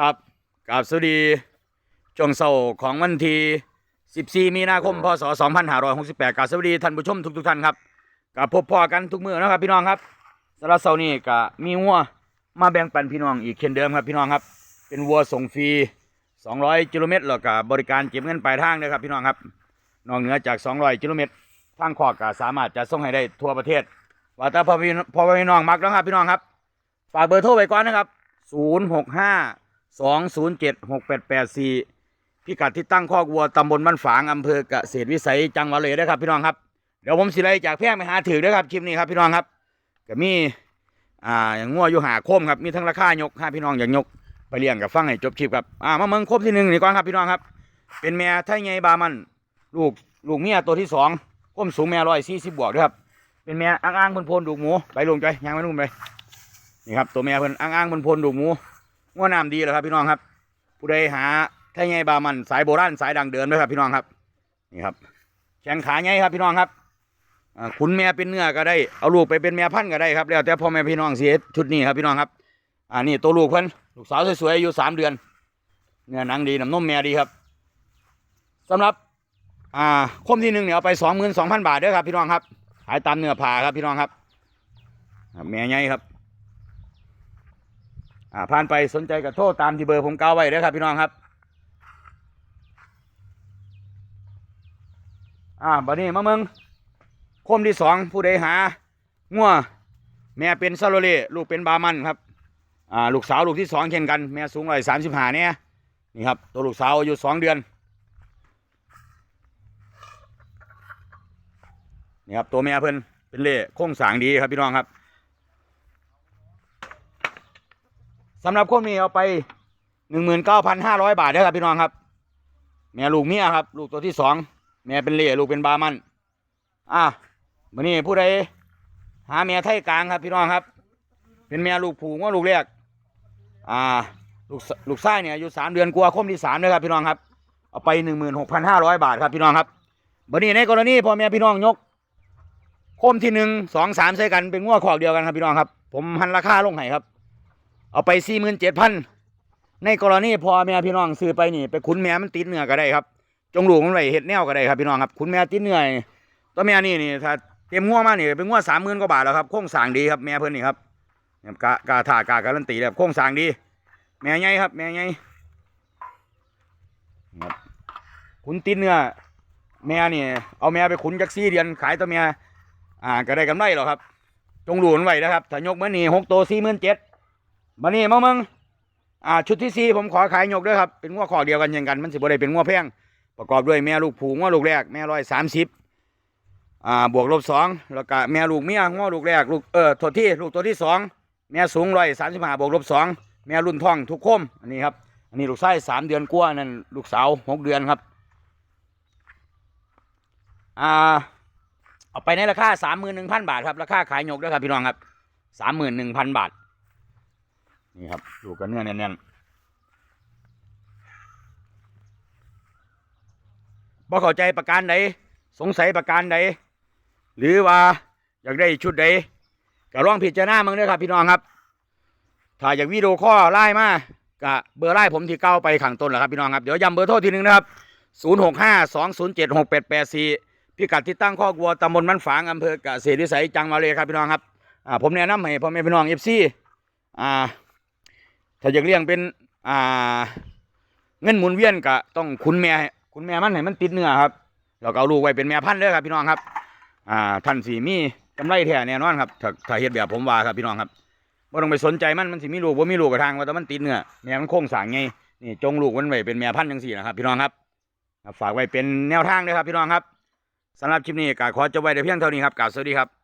ครับกราบสวัสดีช่วงเสาร์ของวันที่ 14 มีนาคม พศ 2568กราบสวัสดีท่านผู้ชมทุกๆท่านครับกับพบพ่อกันทุกมื้อนะครับพี่น้องครับสำหรับเสาร์นี้ก็มีวัวมาแบ่งปันพี่น้องอีกเช่นเดิมครับพี่น้องครับ เป็นวัวส่งฟรี 200กิโลเมตรแล้วก็บริการเก็บเงินปลายทางเลยครับพี่น้องครับ นอกเหนือจาก 200กิโลเมตรทางขอกก็สามารถจะส่งให้ได้ทั่วประเทศ ว่าแต่พอพี่พอพี่น้องมักแล้วครับพี่น้องครับ ฝากเบอร์โทรไปก่อนนะครับ 0 2 0 7 6 8 8 4พิกัดที่ตั้งคอกวัวตำบลบ้านฝางอำเภอเกษตรวิสัยจังหวัดเลยนะครับ พี่น้องครับเดี๋ยวผมสิไลจากแพร่งไปหาถือด้วยครับคลิปนี้ครับพี่น้องครับก็มีอ่าอย่างงัวอยู่หาโคมครับมีทั้งราคายกห้าพี่น้องอยากยกไปเลี้ยงกับฟังให้จบคลิปครับอ่ามาเมืองครบที่หนึ่งนี่ก่อนครับพี่น้องครับ เป็นแม่ไทยไงบามันลูกลูกเมียตัวที่สองก้มสูงแม่ร้อยสี่สิบบวกด้วยครับเป็นแม่อ้างๆพนดูกหมูไปลงใจยางไปนุ่มไปนี่ครับตัวแม่เพิ่นอ้างๆพนดูกหมู งัวน้ำดีเลยครับพี่น้องครับ ผู้ใดหาไทยไงบามันสายโบราณสายดังเดินด้วยครับพี่น้องครับ นี่ครับแข้งขาไงครับพี่น้องครับอ่าขุนแม่เป็นเนื้อก็ได้เอาลูกไปเป็นแม่พันธุ์ก็ได้ครับแล้วแต่พ่อแม่พี่น้องเสียชุดนี้ครับพี่น้องครับอ่านี่ตัวลูกเพิ่นลูกสาวสวยๆอายุสามเดือนเนื้อหนังดีน้ำนมแม่ดีครับสำหรับอ่าคมที่หนึ่งเนี่ยเอาไปสองหมื่นสองพันบาทด้อครับพี่น้องครับ ขายตามเนื้อผ่าครับพี่น้องครับแม่ใหญ่ครับ อ่าผ่านไปสนใจกับโทรตามที่เบอร์ผมก้าไว้เด้อครับพี่น้องครับอ่าบัดนี้มาเมืองคมที่สองผู้ใดหางัวแม่เป็นซาโลเล่ลูกเป็นบามันครับอ่าลูกสาวลูกที่สองเช่นกันแม่สูงร้อยสามสิบห้าเนี่ยนี่ครับตัวลูกสาวอายุสองเดือนนี่ครับตัวแม่เพิ่นเป็นเล่โค้งสางดีครับพี่น้องครับ สำหรับคนนี้เอาไปหนึ่งหมื่นเก้าพันห้าร้อยบาทนะครับพี่น้องครับ แม่ลูกเมียครับ ลูกตัวที่สองแม่เป็นเล่ลูกเป็นบามันอะวันนี้ผู้ใดหาแม่ไทยกลางครับพี่น้องครับ เป็นแม่ลูกผูงว่าลูกแรกอ่าลูกลูกไส้เนี่ยอายุสามเดือนกลัวาคมที่สามนะครับพี่น้องครับเอาไปหนึ่งหมื่นหกพันห้าร้อยบาทครับพี่น้องครับวันนี้ในกรณีพ่อแม่พี่น้องยกคมที่หนึ่งสองสามใส่กันเป็นง้อขอกเดียวกันครับพี่น้องครับ ผมหันราคาลงให้ครับ เอาไปสี่หมื่นเจ็ดพันในกรณีพอแม่พี่น้องซื้อไปนี่ ไปขุนแม่มันติดเนื้อก็ได้ครับ จงหลูกมันไว้เห็ดแนวก็ได้ครับพี่น้องครับขุนแม่ติดเนื้อตัวแม่นี่นี่ถ้าเต็มง้อมานี่เป็นง้อสามหมื่นกว่าบาทแล้วครับโค้งสางดีครับแม่เพื่อนนี่ครับกะกาถากาการันตีแบบโค้งสางดี แม่ใหญ่ครับแม่ใหญ่ครับขุนติดเนื้อแม่นี่เอาแม่ไปขุนจักซี่เดือนขายตัวแม่อ่าก็ได้กำไรหรอกครับ จงหลูนไว้นะครับถ้ายกเมื่อนี้หกตัวสี่หมื่นเจ็ด มานี่มาเมึงอ่าชุดที่สี่ผมขอขายยกด้วยครับเป็นง้อขอเดียวกันย่างกัน มันสิบ่ได้เป็นง้อแพงประกอบด้วยแม่ลูกผูง้อลูกแรกแม่ร้อยสามสิบอ่าบวกลบสองแล้วก็แม่ลูกเมียง้อลูกแรกลูกเออตัวที่ลูกตัวที่สองแม่สูงร้อยสามสิบห้าบวกลบสองแม่รุ่นท้องทุกคมอันนี้ครับอันนี้ลูกไส้สามเดือนกว่านั่นลูกสาวหกเดือนครับอ่าเอาไปในราคาสามหมื่นหนึ่งพันบาทครับราคาขายยกด้วยครับพี่น้องครับสามหมื่นหนึ่งพันบาท นี่ครับดูกันเนื้อแน่นๆบ่เข้าใจประการใดสงสัยประการใดหรือว่าอยากได้ชุดใดก็ลองพิจารณามึงด้วยครับ พี่น้องครับถ้าอยากวิดีโอข้อไล่มาก็เบอร์ไล่ผมที่เก้าไปขังต้นแหละครับพี่น้องครับเดี๋ยวย้ำเบอร์โทรทีหนึ่งนะครับศูนย์หกห้าสองศูนย์เจ็ดหกแปดแปดสี่พิกัดที่ตั้งคอกวัวตำบลมันฝางอำเภอเกษตรวิสัยจังหวัดเลยครับพี่น้องครับอ่าผมแนะนำให้พ่อแม่พี่น้องเอฟซีอ่า ถ้าอยากเลี้ยงเป็น อ่า เงินหมุนเวียนก็ต้องคุณแม่คุณแม่มันให้มันติดเนื้อครับแล้วก็เอาลูกไว้เป็นแม่พันธุ์เด้อครับพี่น้องครับ อ่าท่านสีมีกำไรแท้แน่นอนครับถ้าถ้าเฮ็ดแบบผมว่าครับพี่น้องครับบ่ต้องไปสนใจมันมันสิมีลูกบ่ามีลูกกระทางว่าแต่มันติดเนื้อแม่มันโค้งสางไงนี่จงลูกมันไว้เป็นแม่พันธุ์จังซี่นะครับพี่น้องครับฝากไว้เป็นแนวทางเด้อครับพี่น้องครับสำหรับคลิปนี้ก็ขอจบไว้แต่เพียงเท่านี้ครับกล่าวสวัสดีครับ